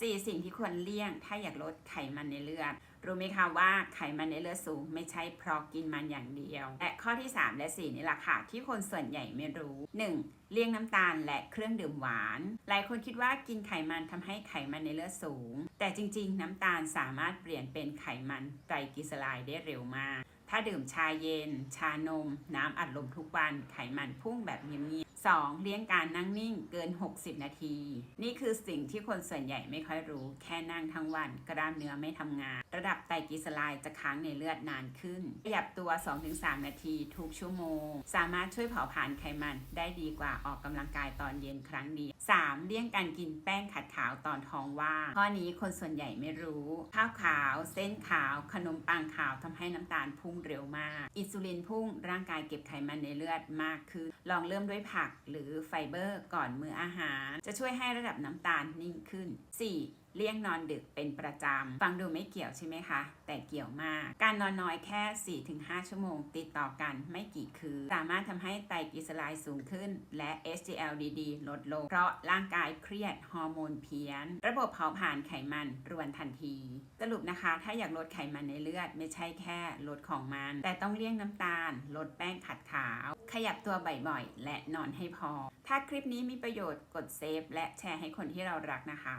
4 สิ่งที่ควรเลี่ยง ถ้าอยากลดไขมันในเลือด รู้ไหมคะว่าไขมันในเลือดสูงไม่ใช่เพราะกินมันอย่างเดียว และข้อที่ 3 และ 4 นี่แหละค่ะ ที่คนส่วนใหญ่ไม่รู้ 1. เลี่ยงน้ำตาลและเครื่องดื่มหวาน หลายคนคิดว่ากินไขมันทำให้ไขมันในเลือดสูง แต่จริง ๆ น้ำตาลสามารถเปลี่ยนเป็นไขมันไตรกลีเซอไรด์ได้เร็วมาก ถ้าดื่มชาเย็น ชานม น้ำอัดลมทุกวันไขมันพุ่งแบบเงียบๆ 2. เลี่ยงการนั่งนิ่งเกิน 60 นาที นี่คือสิ่งที่คนส่วนใหญ่ไม่ค่อยรู้ แค่นั่งทั้งวันกล้ามเนื้อไม่ทำงานระดับไตรกลีเซอไรด์จะค้างในเลือดนานขึ้น ขยับตัว 2-3 นาทีทุกชั่วโมง สามารถช่วยเผาผลาญไขมันได้ดีกว่าออกกำลังกายตอนเย็นครั้งเดียว 3. เลี่ยงการกินแป้งขัดขาวตอนท้องว่างข้อนี้คนส่วนใหญ่ไม่รู้ ข้าวขาว เส้นขาว ขนมปังขาวทำให้น้ำตาลพุ่งเร็วมาก อินซูลินพุ่งร่างกายเก็บไขมันในเลือดมากขึ้น ลองเริ่มด้วยผักหรือไฟเบอร์ก่อนมื้ออาหาร จะช่วยให้ระดับน้ำตาลนิ่งขึ้น 4. เลี่ยงนอนดึกเป็นประจำ ฟังดูไม่เกี่ยวใช่ไหมคะ แต่เกี่ยวมาก การนอนน้อยแค่ 4-5 ชั่วโมง ติดต่อกันไม่กี่คืน สามารถทำให้ไตรกลีเซอไรด์สูงขึ้น และ HDL-DD ลดลง เพราะร่างกายเครียดฮอร์โมนเพี้ยน ระบบเผาผลาญไขมันรวนทันที สรุปนะคะ ถ้าอยากลดไขมันในเลือดไม่ใช่แค่ลดของมัน แต่ต้องเลี่ยงน้ำตาล ลดแป้งขัดขาว ขยับตัวบ่อยๆและนอนให้พอ ถ้าคลิปนี้มีประโยชน์กดเซฟและแชร์ให้คนที่เรารักนะคะ